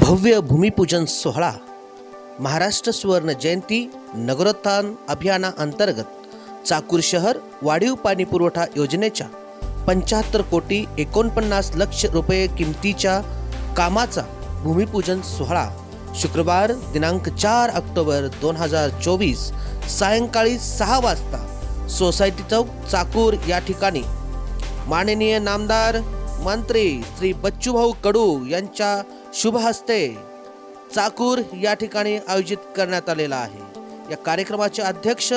भव्य भूमिपूजन सोहळा महाराष्ट्र सुवर्ण जयंती नगरोत्थान अभियाना अंतर्गत चाकूर शहर वाढीव पाणी पुरवठा योजनेच्या पंच्याहत्तर कोटी एकोणपन्नास लक्ष रुपये किमतीच्या कामाचा भूमिपूजन सोहळा शुक्रवार दिनांक चार ऑक्टोबर दोन हजार चोवीस सायंकाळी सहा वाजता सोसायटी चौक चाकूर या ठिकाणी. माननीय नामदार मंत्री श्री बच्चूभाऊ कडू यांच्या शुभ हस्ते चाकूर या ठिकाणी आयोजित करण्यात आलेला आहे. या कार्यक्रमाचे अध्यक्ष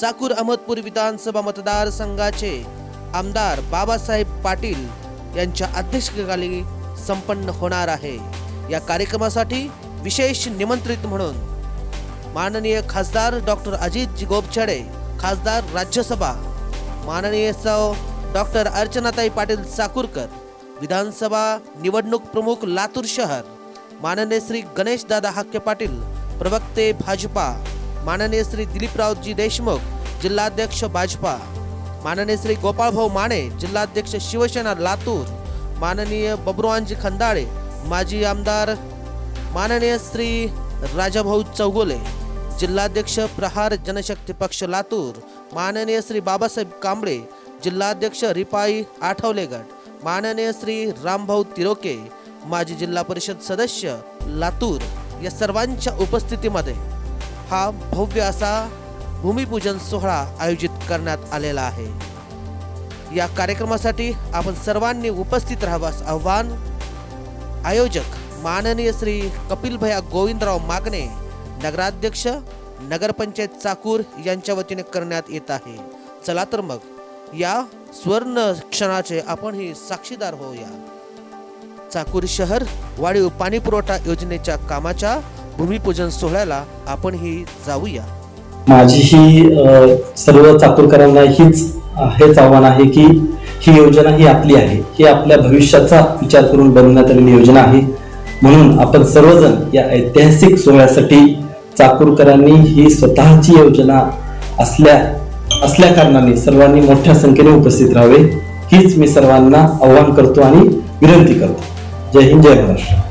चाकूर अहमदपूर विधानसभा मतदारसंघाचे आमदार बाबासाहेब पाटील यांच्या अध्यक्षतेखाली संपन्न होणार आहे. या कार्यक्रमासाठी विशेष निमंत्रित म्हणून माननीय खासदार डॉक्टर अजित गोपछडे खासदार राज्यसभा. माननीय सौ डॉक्टर अर्चनाताई पाटील साकूरकर विधानसभा निवडणूक प्रमुख लातूर शहर. माननीय श्री गणेश दादा हाक्य पाटील प्रवक्ते भाजपा. माननीय श्री दिलीपरावजी देशमुख जिल्हाध्यक्ष भाजपा. माननीय श्री गोपाळभाऊ माने जिल्हाध्यक्ष शिवसेना लातूर. माननीय बबरुवांजी खंदाळे माजी आमदार माननीय श्री राजाभाऊ चौगुले. जिल्हाध्यक्ष प्रहार जनशक्ती पक्ष लातूर माननीय श्री बाबासाहेब कांबळे जिल्हाध्यक्ष रिपाई आठवलेगड माननीय श्री रामभाऊ तिरोके माजी जिल्हा परिषद सदस्य लातूर या सर्वांच्या उपस्थितीमध्ये हा भव्य असा भूमिपूजन सोहळा आयोजित करण्यात आलेला आहे. या कार्यक्रमासाठी आपण सर्वांनी उपस्थित राहावास आव्हान. आयोजक माननीय श्री कपिलभया गोविंदराव मागणे नगराध्यक्ष नगरपंचायत चाकूर यांच्या वतीने करण्यात येत आहे. चला तर मग या स्वर्ण क्षणाचे आपण ही साक्षीदार होऊया. चाकूर शहर वाढीव पाणी पुरवठा योजनेच्या कामाच्या भूमिपूजन सोहळ्याला आपण ही जाऊया. माझी ही सर्व चाकूरकरांना हीच हेच आव्हान आहे की ही योजना ही आपली आहे. ही आपल्या भविष्याचा विचार करून बनवण्यात आलेली योजना आहे. म्हणून आपण सर्वजण या ऐतिहासिक सोहळ्यासाठी चाकूरकरांनी ही स्वतःची योजना असल्या असल्या कारणाने सर्वांनी मोठ्या संख्येने उपस्थित राहावे हीच मी सर्वांना आव्हान करतो आणि विनंती करतो. जय हिंद जय महाराष्ट्र.